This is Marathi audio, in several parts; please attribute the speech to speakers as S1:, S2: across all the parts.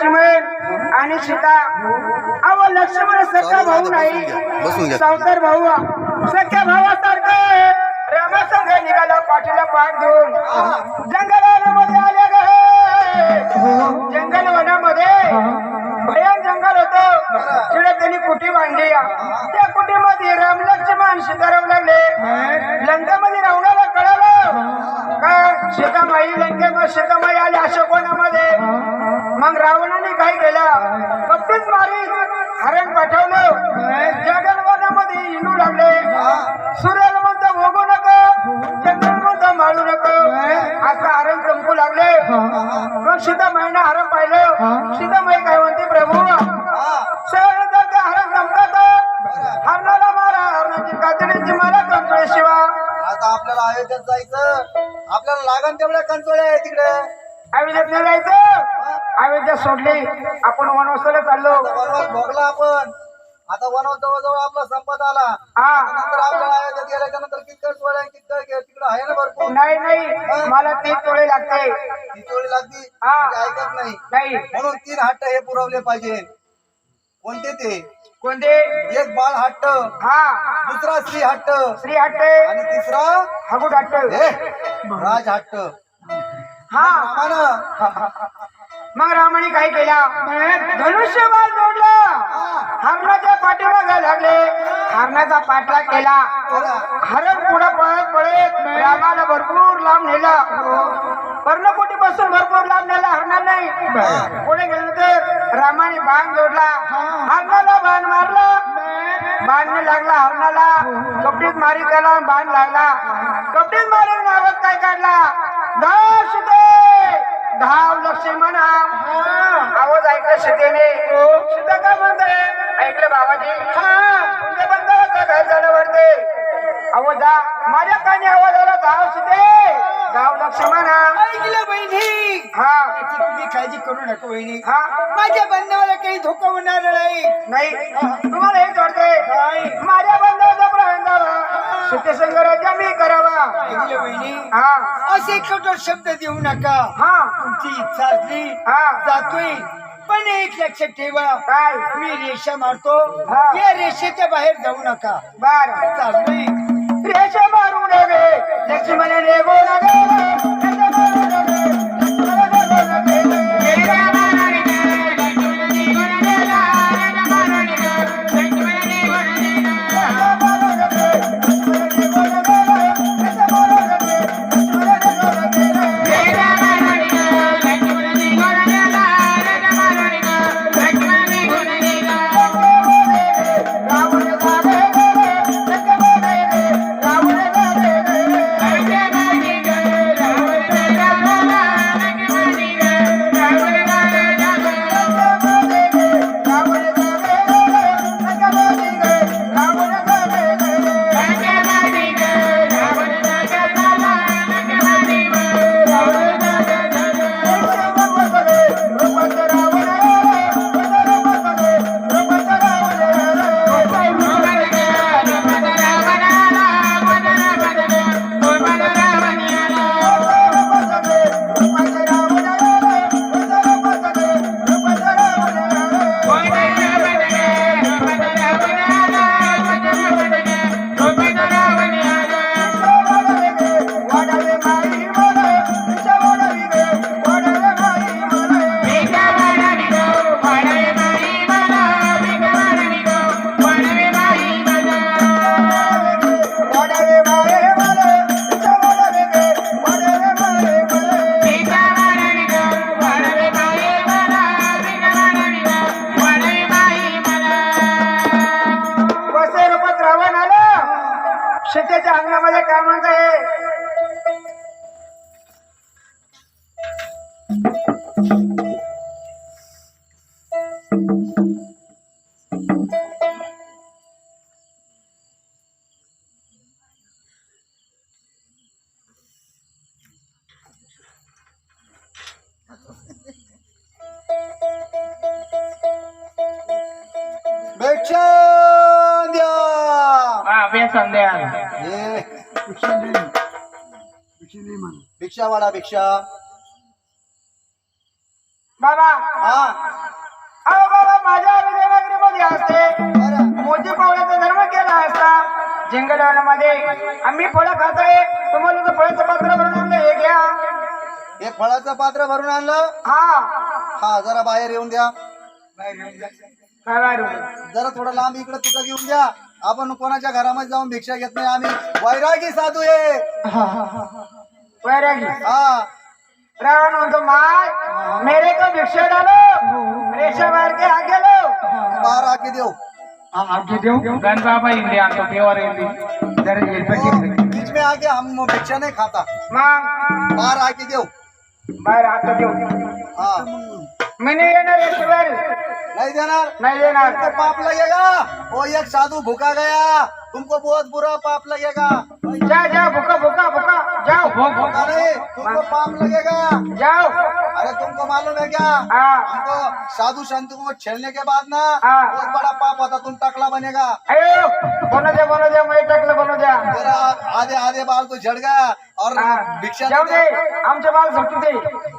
S1: लक्ष्मण आणि सीता अव लक्ष्मण सख्या भाऊ नाही. सावतर भाऊ सख्या भावासारखं. रामसंघ निघाला पाठीला पाठ घेऊन जंगलामध्ये आले ग जंगल वनामध्ये. भयान जंगल होत. तिकडे त्यांनी कुटी बांधली. त्या कुटीमध्ये राम लक्ष्मण सीताराम लागले. लंकेमध्ये रावणाला कळालं का? सीतामाई लंकेमध्ये सीतामाई आली अशा कोणामध्ये मग रावणाने काय केलं? कपटीच मारी हरण पाठवलं. जगनवनामध्ये हिंडू लागले. सूर्याला म्हणतं भोगू नका. चंद्र म्हणतं माळू नका. असं हरण चमकू लागले. मग सीतामाईनं हरण पाहिलं. सीतामाई काय म्हणते प्रभू हरण चमकत हरणाला मारा. हरणाची कातडीची मला कंकळे शिवा.
S2: आता आपल्याला अयोध्येत जायचं. आपल्याला लागण तेवढ्या कंचोळ्या आहे तिकडे.
S1: अयोध्येत नाही जायचं. अयोध्या सोडली. आपण वनवासाला चाललो.
S2: वनवास भोगला आपण. आता वनवास जवळ आपला संपत आला.
S1: हा.
S2: नंतर आपल्याला अयोध्येत गेल्याच्यानंतर सोळ्या तिकडे आहे ना भरपूर.
S1: नाही नाही. मला तीन तोळे लागते.
S2: ती चोळी लागती
S1: हा.
S2: म्हणजे ऐकत नाही.
S1: नाही.
S2: म्हणून तीन हट्ट हे पुरवले पाहिजे. कोणते ते?
S1: कोणते?
S2: एक बाळ हट्ट.
S1: हा.
S2: दुसरा स्त्री हट्ट.
S1: श्री हट्टे.
S2: आणि तिसरा
S1: हगुट हट्ट.
S2: हे राज हट्ट.
S1: हा.
S2: रामानं
S1: मग रामाने काय केला? धनुष्यबाण जोडला. हरणाच्या पाठीमागे लागले. हरणाचा पाठलाग केला. हरण पुढे पळत पळत रामाला भरपूर लांब नेला. पर्णकोटी पासून भरपूर लांब नेला. हरणार नाही. पुढे गेलो तर रामाने बाण जोडला. हरणाला बाण मारला. बाण लागला हरणाला. कपडीत मारी त्याला बाण लागला. कपडीत मारी आवाज काय काढला? दहा धाव लक्ष्मण आवाज ऐकलं सीतेने सीता काय म्हणते ऐकलं बाबाजी तुमच्या काय झालं वाटते अहो जा. माझ्या कानी आवाज आला धाव सीते धाव लक्ष्मण
S3: ऐकलं बहिणी.
S1: हा.
S3: याची तुम्ही काळजी करू नका बहिणी.
S1: हा.
S3: माझ्या बंधाला काही धोका होणार नाही.
S1: नाही. तुम्हाला हेच वाटते माझ्या झाला सीतेसंग राज्य मी करावा.
S3: ऐकलं बहिणी
S1: हा.
S3: असे कठोर शब्द देऊ नका.
S1: हा.
S3: तुमची इच्छा असली
S1: हा.
S3: जातोय. पण एक लक्षात ठेवा.
S1: काय?
S3: मी रेषा मारतो.
S1: हा.
S3: या रेषेच्या बाहेर जाऊ नका.
S1: बर.
S3: चाललोय
S1: रेषा मारू नये. लक्ष्मणाने बोलावे.
S2: हे. भिक्षा वाढा भिक्षा
S1: बाबा.
S2: हा.
S1: अहो बाबा माझ्या विजयनगरीमध्ये असते.
S2: बरं.
S1: मोठी पावलाचा धर्म केला असता. जंगलवनामध्ये आम्ही फळं खातोय. तुम्हाला तर फळाचं पात्र भरून आणलं. हे घ्या.
S2: हे फळाचं पात्र भरून आणलं?
S1: हा.
S2: हा जरा बाहेर येऊन द्या.
S1: काय बाहेर होईल?
S2: जरा थोडं लांब इकडे तुझं घेऊन द्या. आपण कोणाच्या घरामध्ये जाऊन भिक्षा घेत नाही? आम्ही वैरागी साधू आहे
S1: वैरागी?
S2: हा.
S1: रावण म्हणतो माय मेरे को भिक्षा डालो रेशा मार के आगे लो.
S2: बार आके देऊ
S1: आगे बाबा जरा
S2: बीच में आके हम भिक्षा नहीं खाता.
S1: मग?
S2: बाहर आके
S1: बाहेर
S2: हा.
S1: मी नाही येणार याच्यावर
S2: नहीं देणार?
S1: नाही
S2: तो पाप लगेगा वो एक साधु भूखा गया. तुमको बहुत बुरा पाप लगेगा
S1: जा जा भुका भुका भुका. जाओ.
S2: भूखा नहीं तुमको पाप लगेगा
S1: जाओ.
S2: अरे तुमको मालूम है क्या?
S1: हाँ.
S2: हमको साधु संत को छेड़ने के बाद ना। बहुत बड़ा पाप होता तुम टकला बनेगा।
S1: बनू द्या बनू द्या मैं टाकलं बनू द्या.
S2: तेरा आधे आधे बाल तो झड़ गया और. भिक्षा
S1: जाऊ दे आमचे बाल झटू दे.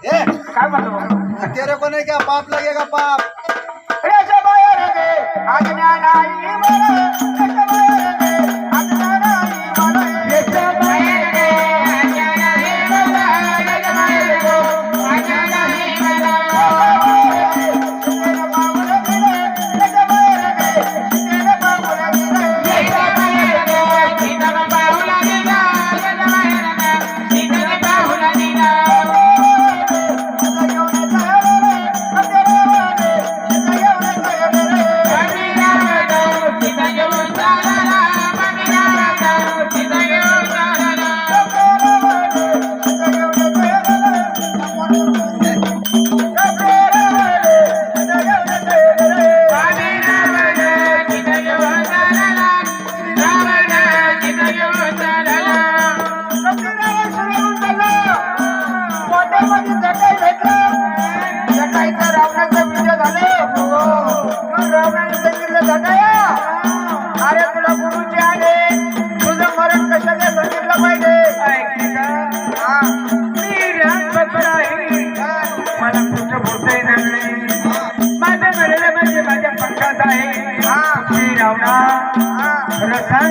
S2: ए,
S1: काय म्हणतो
S2: तेरे को नहीं क्या पाप लगेगा पाप?
S1: रेषा बाहेर गे आज्ञा नाही मला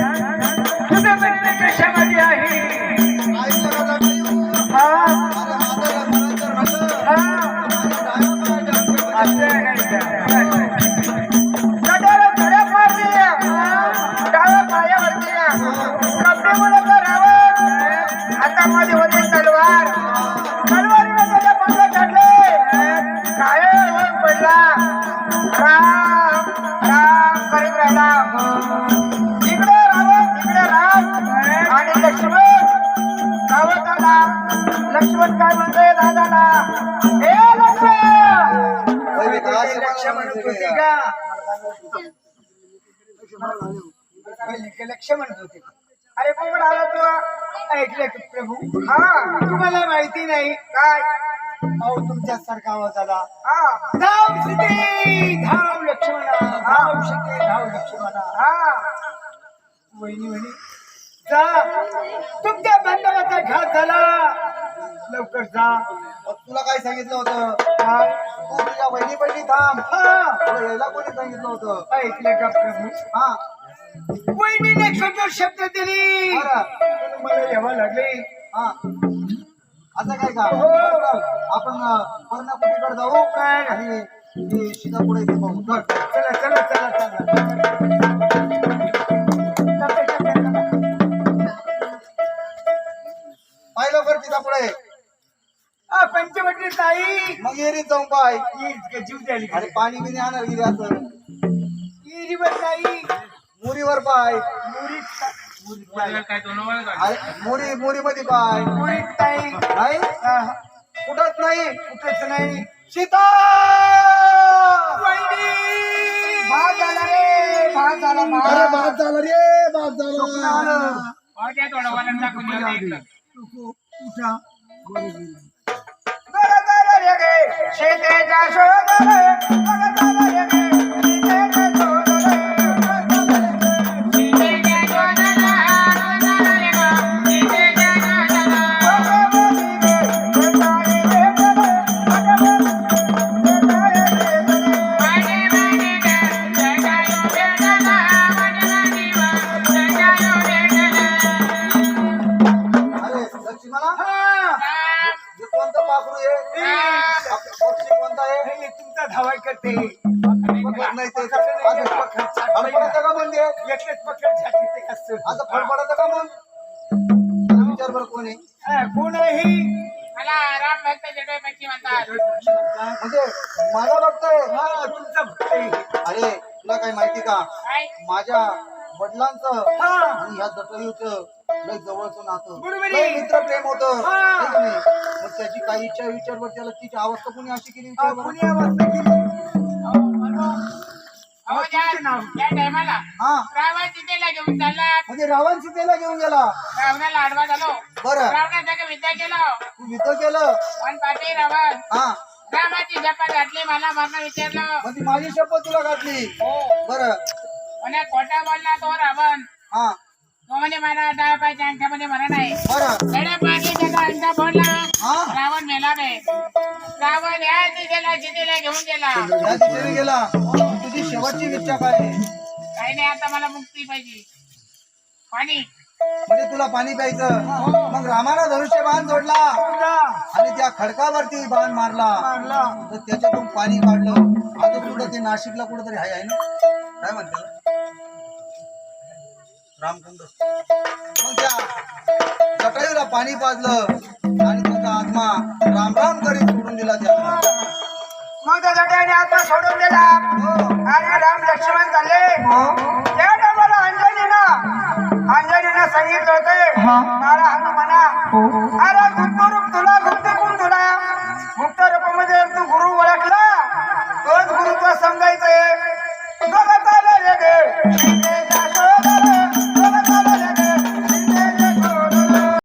S1: खरं सांग तुझं
S3: लक्ष म्हणत होते.
S1: अरे कोण आला तू.
S3: ऐकलं की प्रभू.
S1: हा
S3: तुम्हाला माहिती नाही.
S1: काय?
S3: अहो तुमच्यासारखा आवाज आला.
S1: हा.
S3: धाव सीते धाव लक्ष्मणा. धाव सीते धाव लक्ष्मणा.
S1: हा.
S3: वहिनी म्हणे जा. तुमच्या बंधवाचा घात झाला. लवकर जा.
S2: तुला काय सांगितलं होतं?
S3: हा,
S2: बहिणी पहिली थांब.
S3: हा.
S2: तुला यायला कोणी सांगितलं होतं?
S3: ऐकलं का प्रभू?
S2: हा.
S3: वहिनीने कठोर शब्द दिली. मला यावं लागले.
S2: हा. असं काय का
S3: हो.
S2: आपण पर्णापुरीकडे जाऊ
S3: काय?
S2: आणि ती सीता पुढे इथे पाहू. चल.
S3: चला चला चला चला.
S2: पाहिलं कर तिचा पुढे
S3: आ, पंचवटी ताई
S2: मग एरीत जाऊन पाय.
S3: ही इतकं जीव द्यायली
S2: अरे पाणी बिणी आणणार गेली असं.
S3: हिरीवर ताई
S2: मुरीवर पाय.
S3: मुरीत ताई.
S2: अरे, मुरी मुरी मध्ये पाय.
S3: मुरीत ताई
S2: नाही?
S3: हा,
S2: कुठंच नाही.
S3: कुठंच नाही.
S2: सीता!
S3: वहिनी!
S1: भात झाला रे भात झाला
S2: अरे
S1: भात
S2: बाद झालं रे बाद झालं.
S3: उठा.
S1: झालं रे गे शेतीचा
S3: करते.
S2: का म्हणजे का मग? विचार बरं कोण. आहे
S3: हा, कोणही?
S4: मला राम भक्त जडोपैकी म्हणतात.
S2: म्हणजे माझा बघतोय
S3: हा तुमचा भक्त. आहे.
S2: अरे तुला काही माहिती का?
S4: काय?
S2: माझ्या वडिलांचं
S3: हा.
S2: आणि ह्या जटयूचं लय जवळचं नातं.
S3: बरोबर आहे.
S2: लय मित्र प्रेम होतं.
S3: हा.
S2: का त्याची काही इच्छा विचार वर त्याला तिची अवस्था कोणी अशी केली विचार बरं.
S3: कोणी अवस्था केली?
S4: अहो त्या त्या टायमाला
S2: हा.
S4: रावण सीतेला घेऊन चालला.
S2: म्हणजे रावण सीतेला घेऊन गेला.
S4: रावणाला आडवा झालो.
S2: बरं.
S4: रावणा सगळं विद्या केलं?
S2: तू युद्ध केलं?
S4: पण पाठी रावण.
S2: हा.
S4: रामाची शपथ घातली मला मरण विचारलं.
S2: म्हणजे माझी शपथ तुला घातली.
S4: हो.
S2: बरं.
S4: म्हणे खोटा बोलला तो रावण.
S2: हा.
S4: म्हणे डाळ पाहिजे अंगठ्यामध्ये मरण आहे.
S2: बरं.
S4: येड्या पाठी त्याचा अंगठा फोडला
S2: हा.
S4: रावण मेला नाही रावण या दिशेला सीतेला घेऊन गेला.
S2: या दिशेने गेला. तुझी शेवटची इच्छा काय आहे?
S4: काही नाही आता मला मुक्ती पाहिजे. पाणी.
S2: म्हणजे तुला पाणी प्यायचं. मग रामानं धनुष्य बाण जोडला. आणि त्या खडकावरती बाण मारला.
S3: मारला.
S2: तर त्याच्यातून पाणी काढलं. आता कुठं ते नाशिकला कुठंतरी आहे आहे ना? काय म्हणतात रामकुंड मग त्या जटायूला पाणी पाजलं आणि त्याचा आत्मा राम राम करीत सोडून दिला त्याला
S1: मग त्या आत्मा सोडून दिला. आणि राम लक्ष्मण झाले. त्या टायमाला अंजनीनं अंजनीनं सांगितलं होतं मला हनुमाना अरे